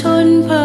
ชนเ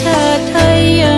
เธอไทยยัง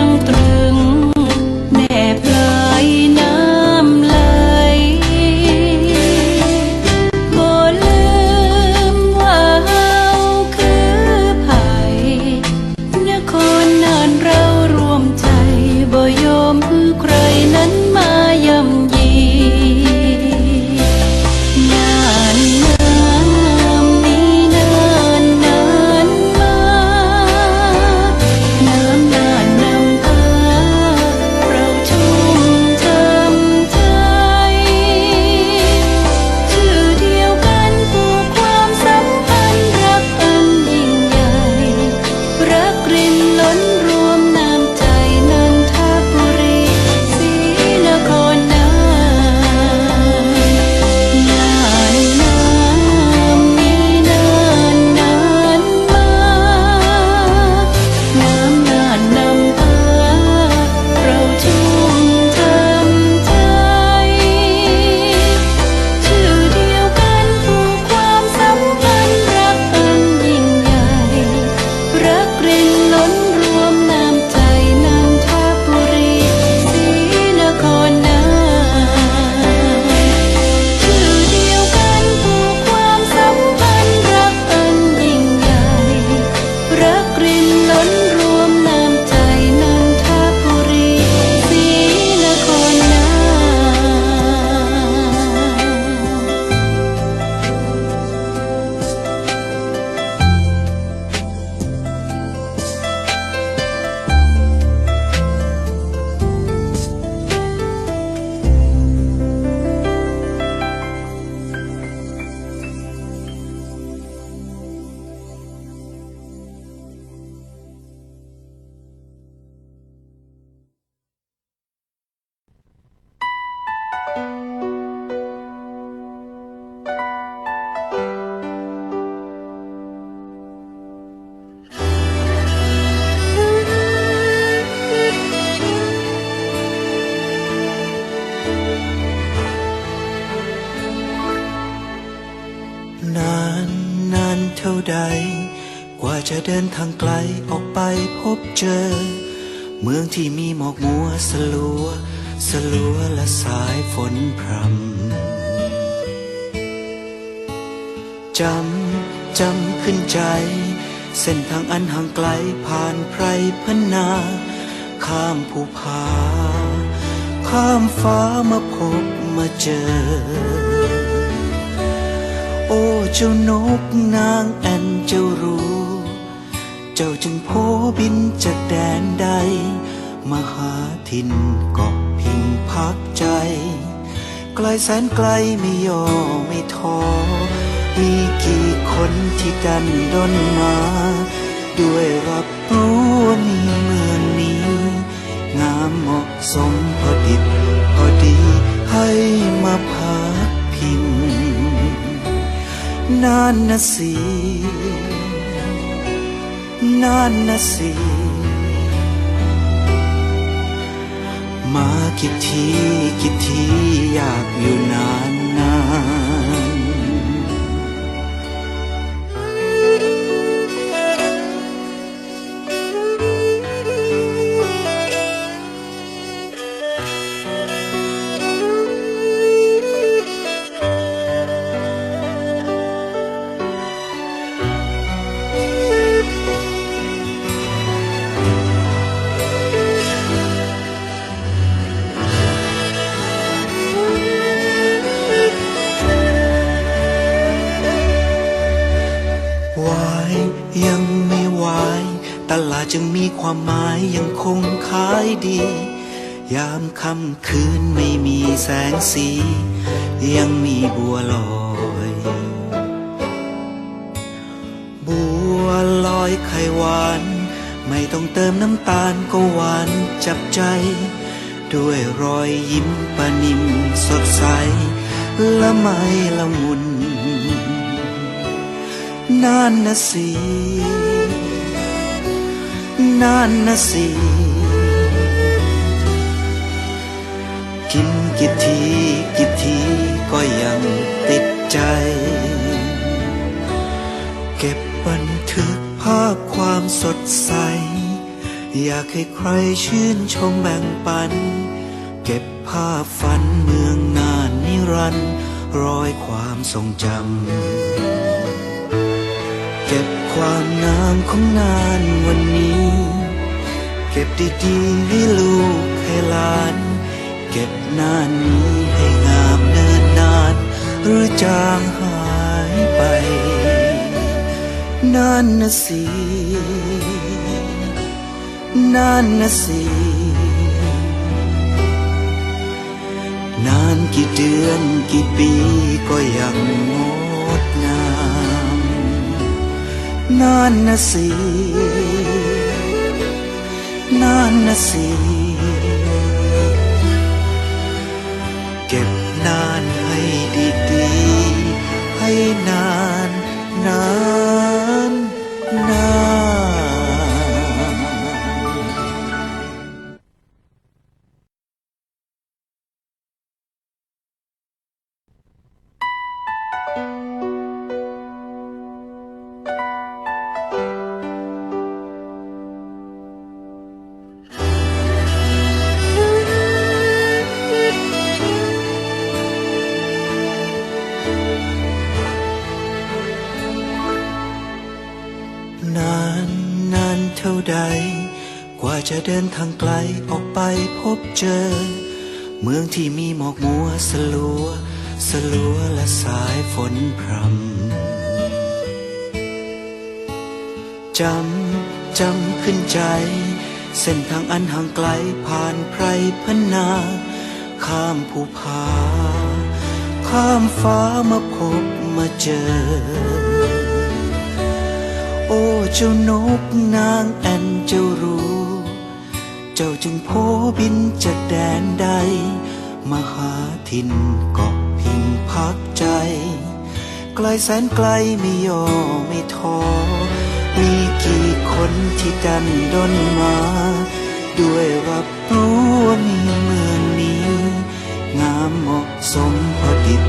จะเดินทางไกลออกไปพบเจอ เมืองที่มีหมอกมัวสลัว สลัวและสายฝนพรำจำจำขึ้นใจ เส้นทางอันห่างไกลผ่านไพรพนา ข้ามภูผา ข้ามฟ้ามาพบมาเจอโอ้เจ้านกนางแอนเจ้ารู้ จ้าจึงโพบินจากแดนใดมาหาถิ่นเกาะพิงพักใจ ไกลแสนไกลไม่ย่อไม่ท้อ มีกี่คนที่ดันด้นมา ด้วยรับรู้ว่ามีเมืองนี้ งามเหมาะสมพอดิบพอดีให้มาพักพิงนานนะสิ นานนะสิ มากี่ทีกี่ทีอยากอยู่นาน ตลาดจึงมีความหมายยังคงขายดี ยามค่ำคืนไม่มีแสงสี ยังมีบัวลอย บัวลอยไข่หวาน ไม่ต้องเติมน้ำตาลก็หวานจับใจ ด้วยรอยยิ้มปะนิมสดใส ละไมละมุนนานนะสิ นานนะสิ กินกี่ทีกี่ทีก็ยังติดใจ เก็บบันทึกภาพความสดใส อยากให้ใครชื่นชมแบ่งปัน เก็บภาพฝันเมืองนานนิรันดร์รอยความทรงจำเก็บ ความงามของนานวันนี้ เก็บดีๆให้ลูกให้หลาน เก็บนานนี้ให้งามเนินนาน หรือจางหายไปนานนะสินานนะสินานกี่เดือนกี่ปีก็ยังงด นานนะสินานนะสิเก็บนานให้ดีๆให้นานนานานนานเท่าใด กว่าจะเดินทางไกลออกไปพบเจอ เมืองที่มีหมอกมัวสลัว สลัวและสายฝนพรำจำจำขึ้นใจ เส้นทางอันห่างไกลผ่านไพรพนา ข้ามภูผา ข้ามฟ้ามาพบมาเจอ เจ้านกนางแอนเจ้ารู้ เจ้าจึงโพบินจากแดนใด มาหาถิ่นเกาะพิงพักใจ ไกลแสนไกลไม่ย่อไม่ท้อ มีกี่คนที่ดันด้นมา ด้วยรับรู้ว่ามีเมืองนี้ งามเหมาะสมพอดิบ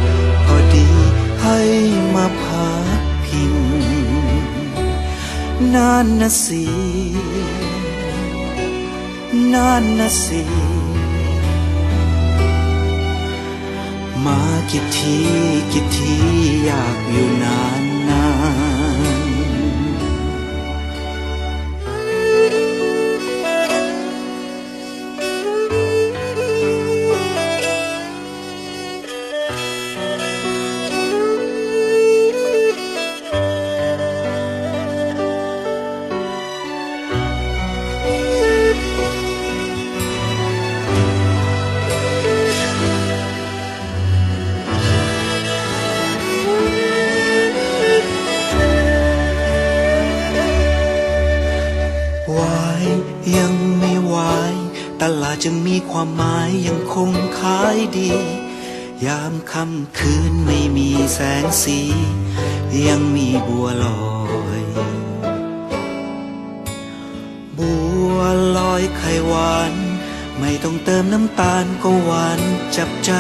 พอดี นานนะสินานนะสิ มากี่ทีกี่ทีอยากอยู่นานนาน ยังคงขายดี ยามค่ำคืนไม่มีแสงสี ยังมีบัวลอย บัวลอยไข่หวาน ไม่ต้องเติมน้ำตาลก็หวานจับใจ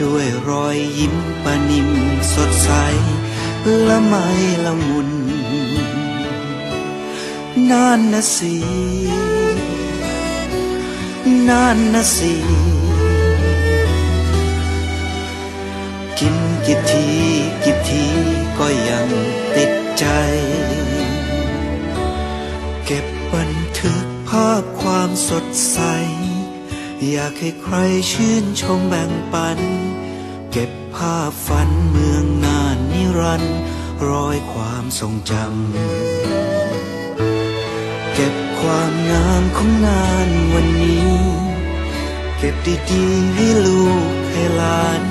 ด้วยรอยยิ้มปานิมสดใสละไมละมุน นานนะสิ นานนะสิ กินกี่ทีกี่ทีก็ยังติดใจ เก็บบันทึกภาพความสดใส อยากให้ใครชื่นชมแบ่งปัน เก็บภาพฝันเมืองนานนิรันดร์รอยความทรงจำ เก็บความงามของงานวันนี้ เก็บดีๆให้ลูกให้หลาน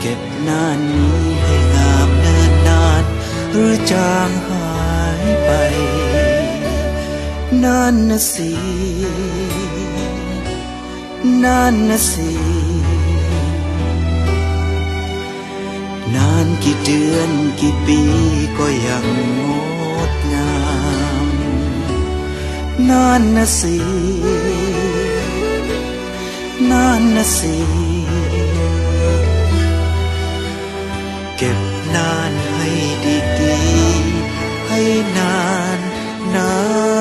เก็บหน้านี้ให้งามเนินนาน หรือจางหายไปนานนะสินานนะสินานกี่เดือนกี่ปีก็ยังงดงามนานนะสิ นานนะสิเก็บนานให้ดีๆ ให้นานนานนาน